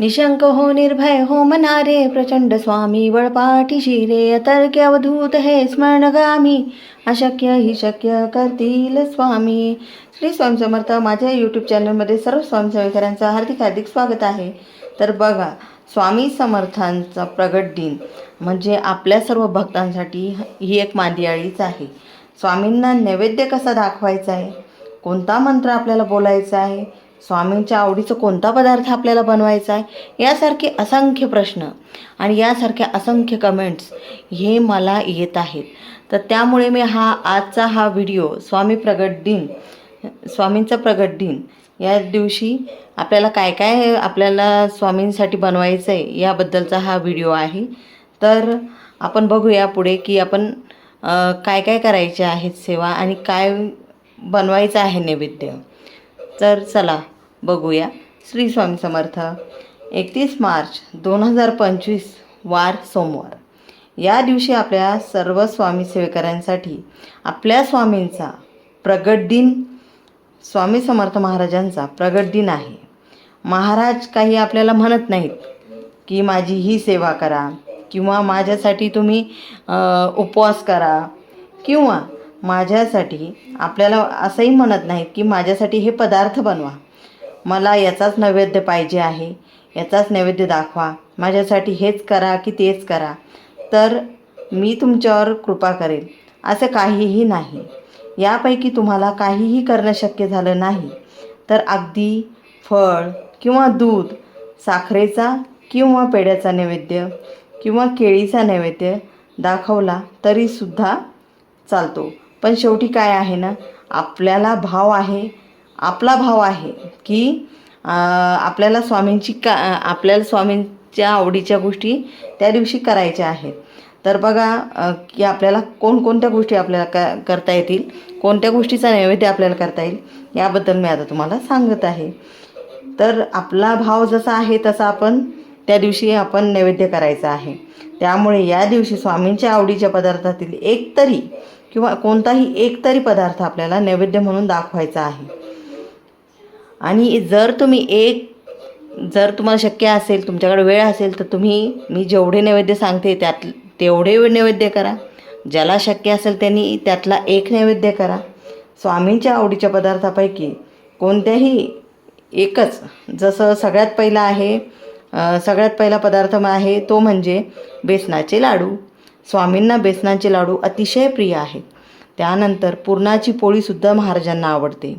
निशंक हो निर्भय हो मनारे प्रचंड स्वामी बळपाठीशी रे अतर्क्य अवधूत हे स्मरणगामी अशक्य ही शक्य करतील स्वामी. श्री स्वामी समर्थ माझ्या यूट्यूब चॅनलमध्ये सर्व स्वामीसेवेकरांचं हार्दिक हार्दिक स्वागत आहे. तर बघा स्वामी समर्थांचा प्रगट दिन म्हणजे आपल्या सर्व भक्तांसाठी ही एक मांदियाळीच आहे. स्वामींना नैवेद्य कसा दाखवायचा आहे? कोणता मंत्र आपल्याला बोलायचा आहे? स्वामींच्या आवडीचं कोणता पदार्थ आपल्याला बनवायचा आहे? यासारखे असंख्य प्रश्न आणि यासारख्या असंख्य कमेंट्स हे मला येत आहेत. तर त्यामुळे मी हा आजचा हा व्हिडिओ स्वामी प्रगट दिन स्वामींचा प्रगट दिन या दिवशी आपल्याला काय काय आपल्याला स्वामींसाठी बनवायचं आहे याबद्दलचा हा व्हिडिओ आहे. तर आपण बघूया पुढे की आपण काय काय करायचे आहेत सेवा आणि काय बनवायचं आहे नैवेद्य. तर चला बघूया. श्री स्वामी समर्थ एकतीस मार्च दोन हजार पंचवीस वार सोमवार. या दिवशी आपल्या सर्व स्वामी सेवेकऱ्यांसाठी आपल्या स्वामींचा प्रगट दिन स्वामी समर्थ महाराजांचा प्रगट दिन आहे. महाराज काही आपल्याला म्हणत नाहीत की माझी ही सेवा करा किंवा माझ्यासाठी तुम्ही उपवास करा किंवा माझ्यासाठी आपल्याला असंही म्हणत नाहीत की माझ्यासाठी हे पदार्थ बनवा. मला याचाच नैवेद्य पाहिजे आहे. याचाच नैवेद्य दाखवा. माझ्यासाठी हेच करा की तेच करा. तर मी तुमच्यावर कृपा करेल असं काहीही नाही. यापैकी तुम्हाला काहीही करणं शक्य झालं नाही. तर अगदी फळ किंवा दूध साखरेचा किंवा पेड्याचा नैवेद्य किंवा केळीचा नैवेद्य दाखवला तरीसुद्धा चालतो. पण शेवटी काय आहे ना? आपल्याला भाव आहे आपला भाव आहे की आपल्याला स्वामींची का आपल्याला स्वामींच्या आवडीच्या गोष्टी त्या दिवशी करायच्या आहेत. तर बघा की आपल्याला कोणकोणत्या गोष्टी आपल्याला क करता येतील कोणत्या गोष्टीचा नैवेद्य आपल्याला करता येईल याबद्दल मी आता तुम्हाला सांगत आहे. तर आपला भाव जसा आहे तसा आपण त्या दिवशी आपण नैवेद्य करायचा आहे. त्यामुळे या दिवशी स्वामींच्या आवडीच्या पदार्थातील एक तरी किंवा कोणताही एकतरी पदार्थ आपल्याला नैवेद्य म्हणून दाखवायचा आहे. आणि जर तुम्ही एक जर तुम्हाला शक्य असेल तुमच्याकडे वेळ असेल तर तुम्ही मी जेवढे नैवेद्य सांगते त्यात तेवढे नैवेद्य करा. ज्याला शक्य असेल त्यांनी त्यातला एक नैवेद्य करा. स्वामींच्या आवडीच्या पदार्थापैकी कोणत्याही एकच जसं सगळ्यात पहिला आहे सगळ्यात पहिला पदार्थ आहे तो म्हणजे बेसनाचे लाडू. स्वामींना बेसनाचे लाडू अतिशय प्रिय आहेत. त्यानंतर पुरणाची पोळीसुद्धा महाराजांना आवडते.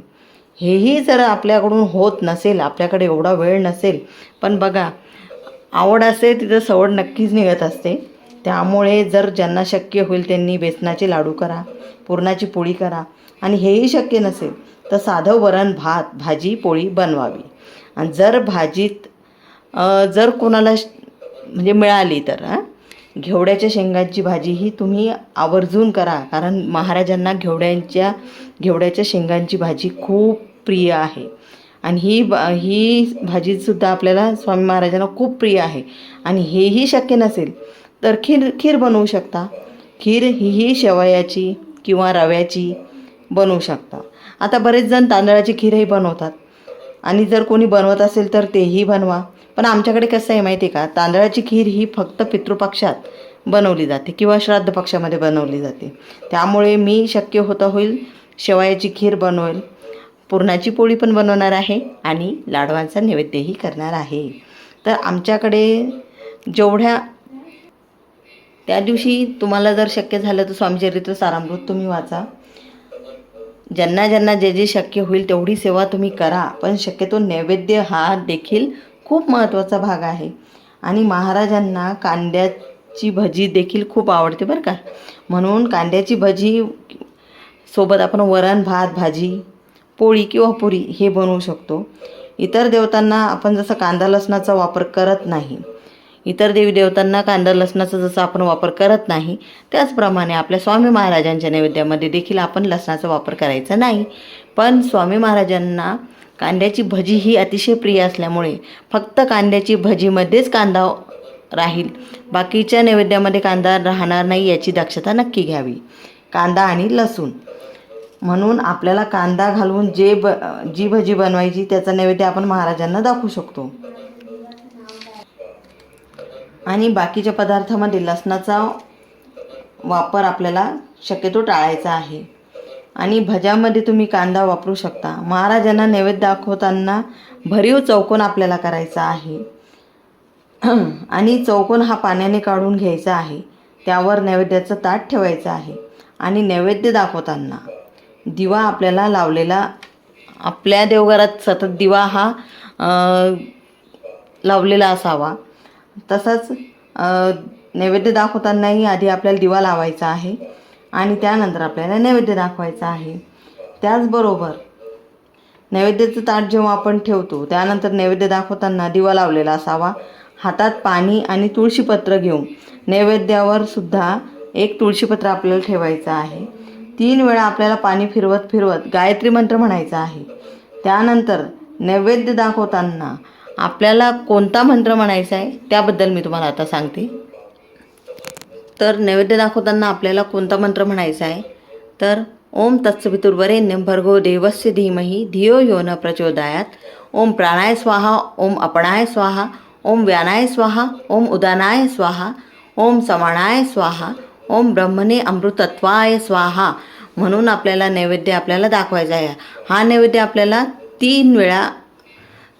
हेही जर आपल्याकडून होत नसेल आपल्याकडे एवढा वेळ नसेल पण बघा आवड असेल तिथं सवड नक्कीच निघत असते. त्यामुळे जर ज्यांना शक्य होईल त्यांनी बेसनाचे लाडू करा पुरणाची पोळी करा आणि हेही शक्य नसेल तर साधं वरण भात भाजी पोळी बनवावी. आणि जर भाजीत जर कोणाला म्हणजे मिळाली तर हां घेवड्याच्या शेंगांची भाजी ही तुम्ही आवर्जून करा. कारण महाराजांना घेवड्यांच्या घेवड्याच्या शेंगांची भाजी खूप प्रिय आहे. आणि ही ब ही भाजीसुद्धा आपल्याला स्वामी महाराजांना खूप प्रिय आहे. आणि हेही शक्य नसेल तर खीर खीर बनवू शकता. खीर ही शेवयाची किंवा रव्याची बनवू शकता. आता बरेच जण तांदळाची खीरही बनवतात. आणि जर कोणी बनवत असेल तर तेही बनवा. पण आमच्याकडे कसं आहे माहिती आहे का? तांदळाची खीर ही फक्त पितृपक्षात बनवली जाते किंवा श्राद्ध पक्षामध्ये बनवली जाते. त्यामुळे मी शक्य होता होईल शेवयाची खीर बनवेल. पुरणाची पोळी पण बनवणार आहे आणि लाडवांचा नैवेद्यही करणार आहे. तर आमच्याकडे जेवढ्या त्या दिवशी तुम्हाला जर शक्य झालं तर स्वामीचरित्र सारामृत तुम्ही वाचा. ज्यांना ज्यांना जे जे शक्य होईल तेवढी सेवा तुम्ही करा. पण शक्यतो नैवेद्य हा देखील खूप महत्त्वाचा भाग आहे. आणि महाराजांना कांद्याची भजी देखील खूप आवडते बरं का. म्हणून कांद्याची भजी सोबत आपण वरण भात भाजी पोळी किंवा पुरी हे बनवू शकतो. इतर देवतांना आपण जसं कांदा लसणाचा वापर करत नाही इतर देवी देवतांना कांदा लसणाचा जसा आपण वापर करत नाही त्याचप्रमाणे आपल्या स्वामी महाराजांच्या नैवेद्यामध्ये देखील आपण लसणाचा वापर करायचा नाही. पण स्वामी महाराजांना कांद्याची भजी ही अतिशय प्रिय असल्यामुळे फक्त कांद्याची भजीमध्येच कांदा राहील. बाकीच्या नैवेद्यामध्ये कांदा राहणार नाही याची दक्षता नक्की घ्यावी. कांदा आणि लसूण. म्हणून आपल्याला कांदा घालून जे ब जी भजी बनवायची त्याचा नैवेद्य आपण महाराजांना दाखवू शकतो. आणि बाकीच्या पदार्थामध्ये लसणाचा वापर आपल्याला शक्यतो टाळायचा आहे. आणि भज्यामध्ये तुम्ही कांदा वापरू शकता. महाराजांना नैवेद्य दाखवताना भरीव चौकोन आपल्याला करायचा आहे. आणि चौकोन हा पाण्याने काढून घ्यायचा आहे. त्यावर नैवेद्याचं ताट ठेवायचं आहे. आणि नैवेद्य दाखवताना दिवा आपल्याला लावलेला आपल्या देवघरात सतत दिवा हा लावलेला असावा. तसंच नैवेद्य दाखवतानाही आधी आपल्याला दिवा लावायचा आहे. आणि त्यानंतर आपल्याला नैवेद्य दाखवायचा आहे. त्याचबरोबर नैवेद्याचं ताट जेव्हा आपण ठेवतो त्यानंतर नैवेद्य दाखवताना दिवा लावलेला असावा. हातात पाणी आणि तुळशीपत्र घेऊन नैवेद्यावर सुद्धा एक तुळशीपत्र आपल्याला ठेवायचं आहे. तीन वेळा आपल्याला पाणी फिरवत फिरवत गायत्री मंत्र म्हणायचा आहे. त्यानंतर नैवेद्य दाखवताना आपल्याला कोणता मंत्र म्हणायचा आहे त्याबद्दल मी तुम्हाला आता सांगते. तर नैवेद्य दाखवताना आपल्याला कोणता मंत्र म्हणायचा आहे? तर ओम तत्सवितुर्वरेण्यं भर्गो देवस्य धीमही धियो यो न प्रचोदयात. ओम प्राणाय स्वाहा ओम अपणाय स्वाहा ओम व्यानाय स्वाहा ओम उदानाय स्वाहा ओम समानाय स्वाहा ओम ब्रह्मणे अमृतत्वाय स्वाहा. म्हणून आपल्याला नैवेद्य आपल्याला दाखवायचा आहे. हा नैवेद्य आपल्याला तीन वेळा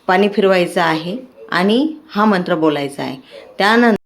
पाणी फिरवायचं आहे आणि हा मंत्र बोलायचा आहे. त्यानंतर